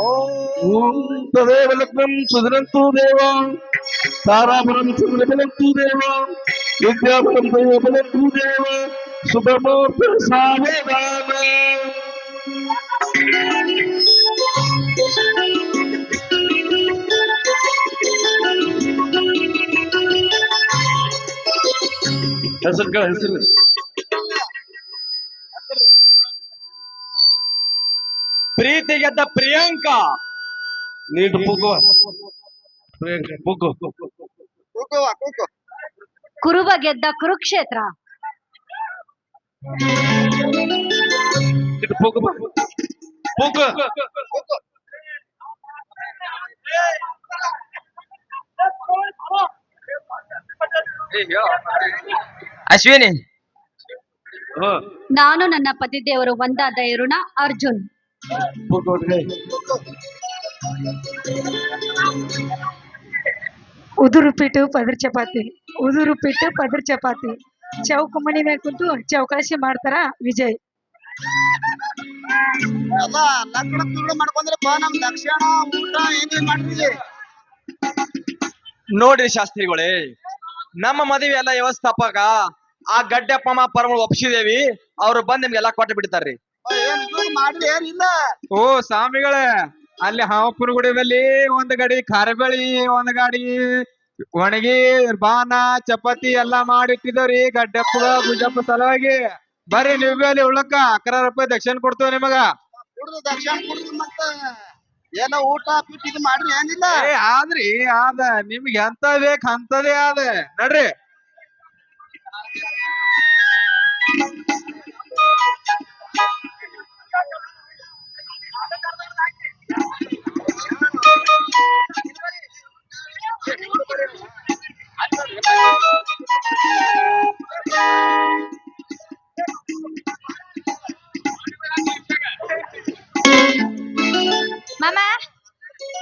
ಓಂ ತದೇವ ಲಗ್ನಂ ಸುಧರಂತು ದೇವ ತಾರಾಪುರಂ ಚಂದ್ರಬಲಂತು ದೇವ ವಿದ್ಯಾಪುರಂ ದೈವ ಬಲಂತು ದೇವ ಶುಭಮೂರ್ತ ಸಾವಧಾನ ಹೆಸರುಗಳ ಹೆಸರು ಪ್ರೀತಿ ಗೆದ್ದ ಪ್ರಿಯಾಂಕಾ. ನೀಡು ಪ್ರಿಯಾಂಕ ಪುಗ್ಗು ಕುರುಬ ಗೆದ್ದ ಕುರುಕ್ಷೇತ್ರ. ಅಶ್ವಿನಿ. ನಾನು ನನ್ನ ಪತಿದೇವರು ಒಂದಾದ ಇರುಣ ಅರ್ಜುನ್. ಪುಗ್ಗು ಹೊಡ್ರಿ. ಉದುರು ಪಿಟ್ಟು ಪದರ್ ಚಪಾತಿ. ಉದುರುಪಿಟ್ಟು ಪದರ ಪದರ್ ಚಪಾತಿ. ಚೌಕ ಮಣಿ ಮೇಲೆ ಕುಂತು ಚೌಕಾಸಿ ಮಾಡ್ತಾರ ವಿಜಯ್? ನೋಡ್ರಿ ಶಾಸ್ತ್ರಿಗಳೇ ನಮ್ಮ ಮದುವೆ ಎಲ್ಲ ವ್ಯವಸ್ಥಾಪಕ ಆ ಗಡ್ಡಪ್ಪಮ್ಮ ಪರಮ ಒಪ್ಸಿದೇವಿ ಅವ್ರು ಬಂದ್ ನಿಮ್ಗೆಲ್ಲ ಕೊಟ್ಟು ಬಿಡ್ತಾರ್ರಿ ಏನ್ ಓ ಸ್ವಾಮಿಗಳೇ ಅಲ್ಲಿ ಹಾವಪುರ ಗುಡಿ ಬಲ್ಲಿ ಒಂದ್ ಗಾಡಿ ಖಾರಬೇಳಿ ಒಂದ್ ಗಾಡಿ ಒಣಗಿ ಬಾನ ಚಪಾತಿ ಎಲ್ಲಾ ಮಾಡಿಟ್ಟಿದವ್ರಿ ಗಡ್ಡಪ್ಪ ಗುಜಪ್ಪ ಸಲುವಾಗಿ. ಬರ್ರಿ ನೀವೇ ಅಲ್ಲಿ ಉಳ್ಳಕ್ಕ ಅಕರ ರೂಪಾಯಿ ದಕ್ಷಿಣ ಕೊಡ್ತೇವೆ ನಿಮಗ. ಕುಡ್ದು ದಕ್ಷಿಣ ಕುಡ್ದು ಮತ್ತ ಎಲ್ಲ ಊಟ ಪಿಟ್ ಇದು ಮಾಡ್ರಿ ಏನಿಲ್ಲ. ಏ ಆದ್ರಿ ಆದ ನಿಮ್ಗೆ ಎಂತ ಬೇಕ್ ಅಂತದೇ ಆದ. ನಡ್ರಿ.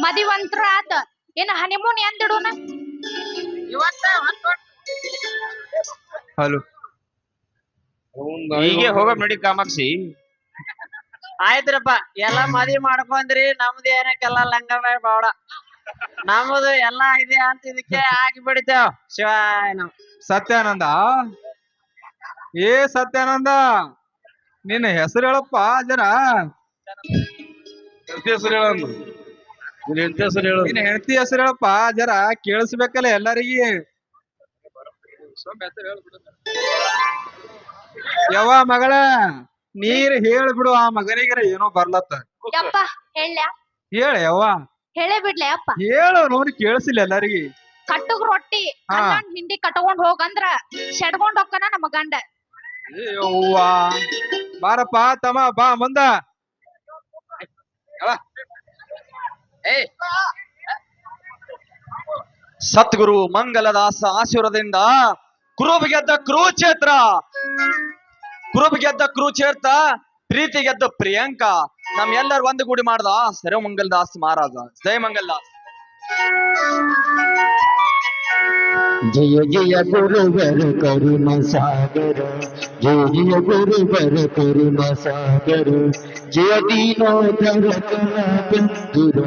ಮದಿವಂತ್ರ ಆತ ಏನ ಹನಿಮೂನ್ ಎಂದಿಡೋಣ? ಹಲೋ ಹೀಗೆ ಹೋಗಮ್ ನಡಿ ಕಾಮಾಕ್ಷಿ. ಆಯ್ತ್ರಪ್ಪ ಎಲ್ಲಾ ಮದಿ ಮಾಡ್ಕೊಂಡ್ರಿ ನಮ್ದು ಏನಕ್ಕೆಲ್ಲ ಲಂಗ ಬಾವಡ ನಮ್ದು ಎಲ್ಲಾ ಇದೆ ಅಂತ ಇದಕ್ಕೆ ಹಾಕಿ ಬಿಡ್ತೇವ್ ಶಿವ ನಾವು ಸತ್ಯಾನಂದ? ಏ ಸತ್ಯಾನಂದ ನಿನ್ನ ಹೆಸರು ಹೇಳಪ್ಪ ಜನ ಹೆಸರು ಹೇಳಂದು ನಿನ್ ಹೆಂಡ್ತಿ ಹೆಸರು ಹೇಳು. ನಿನ್ನ ಹೆಂಡತಿ ಹೆಸರು ಹೇಳಪ್ಪ ಜರ ಕೇಳಿಸ್ಬೇಕಲ್ಲ ಎಲ್ಲಾರಿಗಿ. ಯವ್ವ ಮಗಳ ನೀರ್ ಹೇಳ್ಬಿಡು ಆ ಮಗನಿಗರ ಏನೋ ಬರ್ಲತ್ತ. ಯಪ್ಪ ಹೇಳ. ಹೇಳ ಯವ್ವ. ಹೇಳೇ ಬಿಡ್ಲೆ ಅಪ್ಪ ಹೇಳು ನೋಡಿ ಕೇಳಿಸಿಲ್ಲ ಎಲ್ಲಾರಿಗಿ. ಕಟ್ಟುಗ್ ರೊಟ್ಟಿ ಹಾ. ಹಿಂಡಿ ಕಟ್ಕೊಂಡ್ ಹೋಗಂದ್ರ ಶೆಡ್ಕೊಂಡ್ ಹೋಗ್ಕನ ನಮ್ಮ ಗಂಡ. ಏ ಯವ್ವ. ಬಾರಪ್ಪ ತಮ್ಮ ಬಾ ಮುಂದ. ಸದ್ಗುರು ಮಂಗಲದಾಸ ಆಶೀರ್ವಾದದಿಂದ ಕುರುಬ್ ಗೆದ್ದ ಕುರುಕ್ಷೇತ್ರ. ಕುರುಬ್ ಗೆದ್ದ ಕುರುಕ್ಷೇತ್ರ, ಪ್ರೀತಿ ಗೆದ್ದ ಪ್ರಿಯಾಂಕಾ. ನಮ್ಮೆಲ್ಲರೂ ಒಂದು ಗೂಡಿ ಮಾಡ್ದ. ಸರ ಮಂಗಲದಾಸ್ ಮಹಾರಾಜ. ಜಯ ಮಂಗಲದಾಸ್. జయ జయ గురువర కరుణ సాగర జయ జయ గురువర కరుణ సాగర జయ దీనోదర కళాబంధుర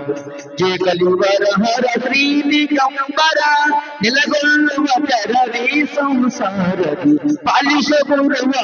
జయ కలివర హర ప్రీతి కంబర నిలగొల్లువ తెరవే సంసారది పాలిష గురువ